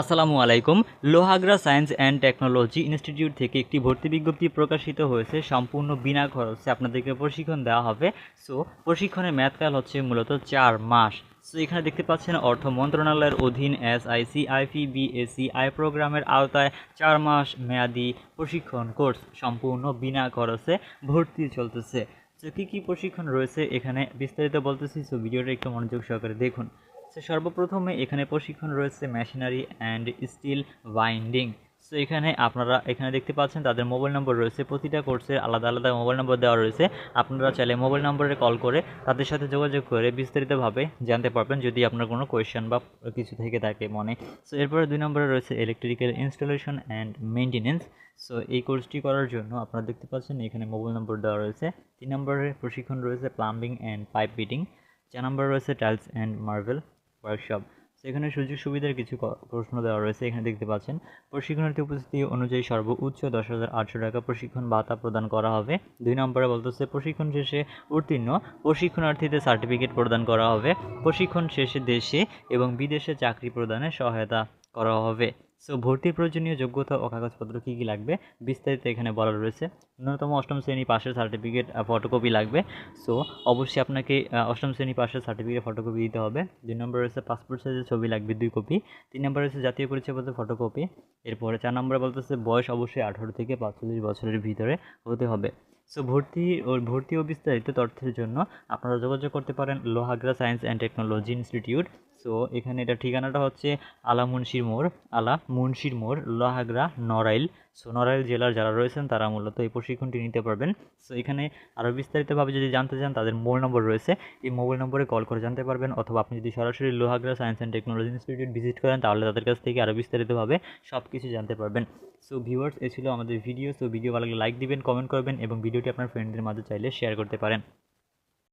আসসালামু আলাইকুম। Lohagara science and technology institute থেকে একটি ভর্তি বিজ্ঞপ্তি প্রকাশিত হয়েছে। সম্পূর্ণ বিনা খরচে আপনাদেরকে প্রশিক্ষণ দেওয়া হবে। সো, প্রশিক্ষণের মেয়াদকাল হচ্ছে মূলত চার মাস। সো, এখানে দেখতে পাচ্ছেন অর্থ মন্ত্রণালয়ের অধীন S IC IP BSC I প্রোগ্রামের আওতায় চার মাস মেয়াদি প্রশিক্ষণ কোর্স সম্পূর্ণ বিনা খরচে ভর্তি চলতেছে। তো কী কী প্রশিক্ষণ রয়েছে এখানে বিস্তারিত বলতেছি। সো, ভিডিওটা একটু মনোযোগ সহকারে দেখুন। সো সর্বপ্রথমে এখানে প্রশিক্ষণ রয়েছে machinery and steel binding so এখানে আপনারা এখানে দেখতে পাচ্ছেন তাদের মোবাইল নম্বর রয়েছে। প্রতিটা কোর্সের আলাদা আলাদা মোবাইল নম্বর দেওয়া রয়েছে। আপনারা চাইলে মোবাইল নম্বরে কল করে তাদের সাথে যোগাযোগ করে বিস্তারিতভাবে জানতে পারবেন যদি আপনার কোনো কোয়েশ্চেন বা কিছু থেকে থাকে মনে। সো এরপরে দুই নম্বরে রয়েছে electrical installation and maintenance so এই কোর্সটি করার জন্য আপনারা দেখতে পাচ্ছেন এখানে মোবাইল নম্বর দেওয়া রয়েছে। তিন নম্বরে প্রশিক্ষণ রয়েছে প্লাম্বিং অ্যান্ড পাইপ ফিটিং চার নম্বর রয়েছে টাইলস অ্যান্ড মার্বেল ওয়ার্কশপ সেখানে সুযোগ সুবিধার কিছু প্রশ্ন দেওয়া রয়েছে, এখানে দেখতে পাচ্ছেন। প্রশিক্ষণার্থী উপস্থিতি অনুযায়ী সর্বোচ্চ দশ হাজার আটশো টাকা প্রশিক্ষণ ভাতা প্রদান করা হবে। দুই নম্বরে বলতেছে, প্রশিক্ষণ শেষে উত্তীর্ণ, প্রশিক্ষণার্থীদের সার্টিফিকেট প্রদান করা হবে। প্রশিক্ষণ শেষে দেশে এবং বিদেশে চাকরি প্রদানে সহায়তা করা হবে। সো ভর্তির প্রয়োজনীয় যোগ্যতা ও কাগজপত্র কী কী লাগবে? বিস্তারিত এখানে বলা রয়েছে। ন্যূনতম অষ্টম শ্রেণি পাশের সার্টিফিকেট ফটোকপি লাগবে। সো অবশ্যই আপনাকে অষ্টম শ্রেণি পাশের সার্টিফিকেট ফটোকপি দিতে হবে। দুই নম্বর রয়েছে পাসপোর্ট সাইজের ছবি লাগবে, দুই কপি তিন নম্বর রয়েছে জাতীয় পরিচয়পত্র ফটোকপি এরপরে চার নম্বরে বলতেছে বয়স অবশ্যই আঠারো থেকে পাঁচচল্লিশ বছরের ভিতরে হতে হবে। সো ভর্তি ও ভর্তি ও বিস্তারিত তথ্যের জন্য আপনারা যোগাযোগ করতে পারেন Lohagara science and technology institute. So এখানে এটা ঠিকানাটা হচ্ছে আলা মুন্সির মোড়, আলা মুন্সির মোড়, লোহাগড়া, নড়াইল। সো নড়াইল জেলার যারা রয়েছেন তারা মূলত এই প্রশিক্ষণটি নিতে পারবেন। সো এখানে আরও বিস্তারিতভাবে যদি জানতে চান, তাদের মোবাইল নম্বর রয়েছে। এই মোবাইল নম্বরে কল করে জানতে পারবেন অথবা আপনি যদি সরাসরি Lohagara science and technology institute visit করেন, তাহলে তাদের কাছ থেকে আরও বিস্তারিতভাবে সব কিছু জানতে পারবেন। সো ভিউয়ার্স, এ ছিল আমাদের ভিডিও। সো ভিডিও ভালো লাগলে লাইক দিবেন, কমেন্ট করবেন এবং ভিডিওটি আপনার ফ্রেন্ডদের মাঝে চাইলে শেয়ার করতে পারেন।